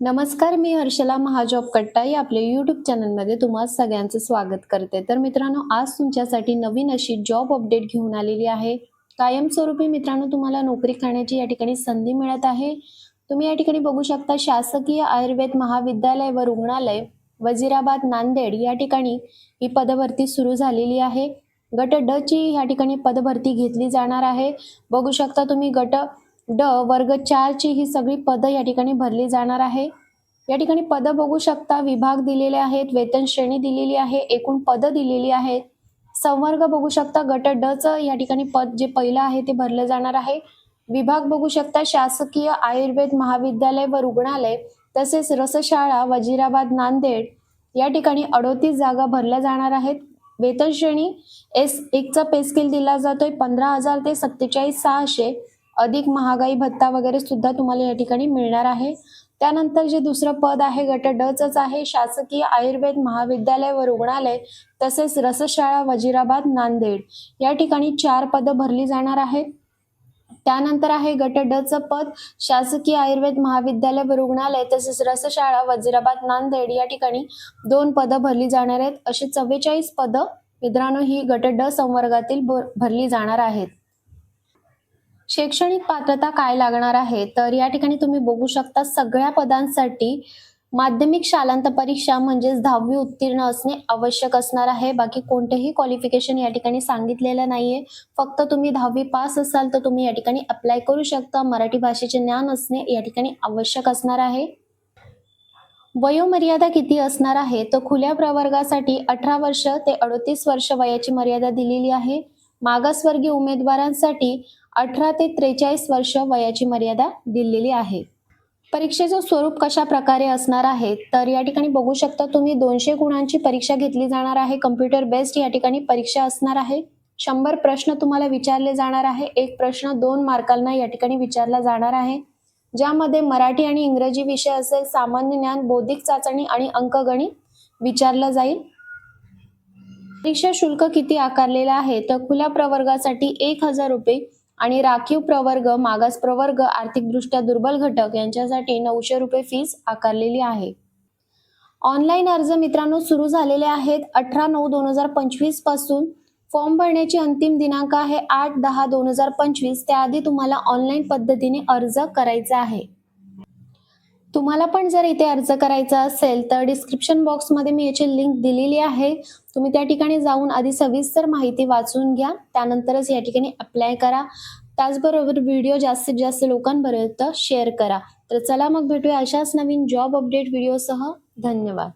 नमस्कार मी हर्षला महाजॉब कट्टाई. आपल्या यूट्यूब चॅनलमध्ये तुम्हा सगळ्यांचं स्वागत करते. तर मित्रांनो आज तुमच्यासाठी नवीन अशी जॉब अपडेट घेऊन आलेली आहे. कायमस्वरूपी मित्रांनो तुम्हाला नोकरी करण्याची या ठिकाणी संधी मिळत आहे. तुम्ही या ठिकाणी बघू शकता शासकीय आयुर्वेद महाविद्यालय व रुग्णालय वजिराबाद नांदेड या ठिकाणी ही पदभरती सुरू झालेली आहे. गट ड ची या ठिकाणी पदभरती घेतली जाणार आहे. बघू शकता तुम्ही गट ड वर्ग चारची ही सगळी पदं या ठिकाणी भरली जाणार आहे. या ठिकाणी पदं बघू शकता विभाग दिलेले आहेत वेतन श्रेणी दिलेली आहे एकूण पदं दिलेली आहेत. संवर्ग बघू शकता गट ड चं या ठिकाणी पद जे पहिलं आहे ते भरलं जाणार आहे. विभाग बघू शकता शासकीय आयुर्वेद महाविद्यालय व रुग्णालय तसेच रसशाळा वजिराबाद नांदेड या ठिकाणी अडोतीस जागा भरल्या जाणार आहेत. वेतन श्रेणी एस एकचा पे स्केल दिला जातोय पंधरा हजार ते सत्तेचाळीस सहाशे. अधिक महागाई भत्ता वगैरे सुद्धा तुम्हाला या ठिकाणी मिळणार आहे. त्यानंतर जे दुसरं पद आहे गट ड आहे शासकीय आयुर्वेद महाविद्यालय व रुग्णालय तसेच रसशाळा वजिराबाद नांदेड या ठिकाणी चार पदं भरली जाणार आहेत त्यानंतर आहे गट ड पद शासकीय आयुर्वेद महाविद्यालय व रुग्णालय तसेच रसशाळा वजिराबाद नांदेड या ठिकाणी दोन पदं भरली जाणार आहेत. अशी चव्वेचाळीस पदं मित्रांनो ही गट ड संवर्गातील भर- भरली जाणार आहेत. शैक्षणिक पात्रता काय लागणार आहे? तर या ठिकाणी तुम्ही बघू शकता सगळ्या पदांसाठी माध्यमिक शालांत परीक्षा म्हणजेच दहावी उत्तीर्ण असणे आवश्यक असणार आहे. बाकी कोणतेही क्वालिफिकेशन या ठिकाणी सांगितलेलं नाहीये. फक्त तुम्ही दहावी पास असाल तर तुम्ही या ठिकाणी अप्लाय करू शकता. मराठी भाषेचे ज्ञान असणे या ठिकाणी आवश्यक असणार आहे. वयोमर्यादा किती असणार आहे? तर खुल्या प्रवर्गासाठी अठरा वर्ष ते अडोतीस वर्ष वयाची मर्यादा दिलेली आहे. मागासवर्गीय उमेदवारांसाठी अठरा ते त्रेचाळीस वर्ष वयाची मर्यादा दिलेली आहे. परीक्षेचं स्वरूप कशा प्रकारे असणार आहे? तर या ठिकाणी बघू शकता तुम्ही दोनशे गुणांची परीक्षा घेतली जाणार आहे. कम्प्युटर बेस्ड या ठिकाणी परीक्षा असणार आहे. शंभर प्रश्न तुम्हाला विचारले जाणार आहे. एक प्रश्न दोन मार्कांना या ठिकाणी विचारला जाणार आहे. ज्यामध्ये मराठी आणि इंग्रजी विषय असेल सामान्य ज्ञान बौद्धिक चाचणी आणि अंकगणित विचारलं जाईल. परीक्षा शुल्क किती आकारलेलं आहे? तर खुल्या प्रवर्गासाठी एक हजार रुपये आणि राखीव प्रवर्ग मागास प्रवर्ग आर्थिकदृष्ट्या दुर्बल घटक यांच्यासाठी नऊशे रुपये फीस आकारलेली आहे. ऑनलाईन अर्ज मित्रांनो सुरू झालेले आहेत. अठरा नऊ दोन हजार पंचवीसपासून फॉर्म भरण्याची अंतिम दिनांक आहे आठ दहा दोन हजार पंचवीस. त्याआधी तुम्हाला ऑनलाईन पद्धतीने अर्ज करायचा आहे. तुम्हाला पण जर इथे अर्ज करायचा असेल तर डिस्क्रिप्शन बॉक्समध्ये मी याची लिंक दिलेली आहे. तुम्ही त्या ठिकाणी जाऊन आधी सविस्तर माहिती वाचून घ्या. त्यानंतरच या ठिकाणी अप्लाय करा. त्याचबरोबर व्हिडिओ जास्तीत जास्त लोकांपर्यंत शेअर करा. तर चला मग भेटूया अशाच नवीन जॉब अपडेट व्हिडिओसह धन्यवाद.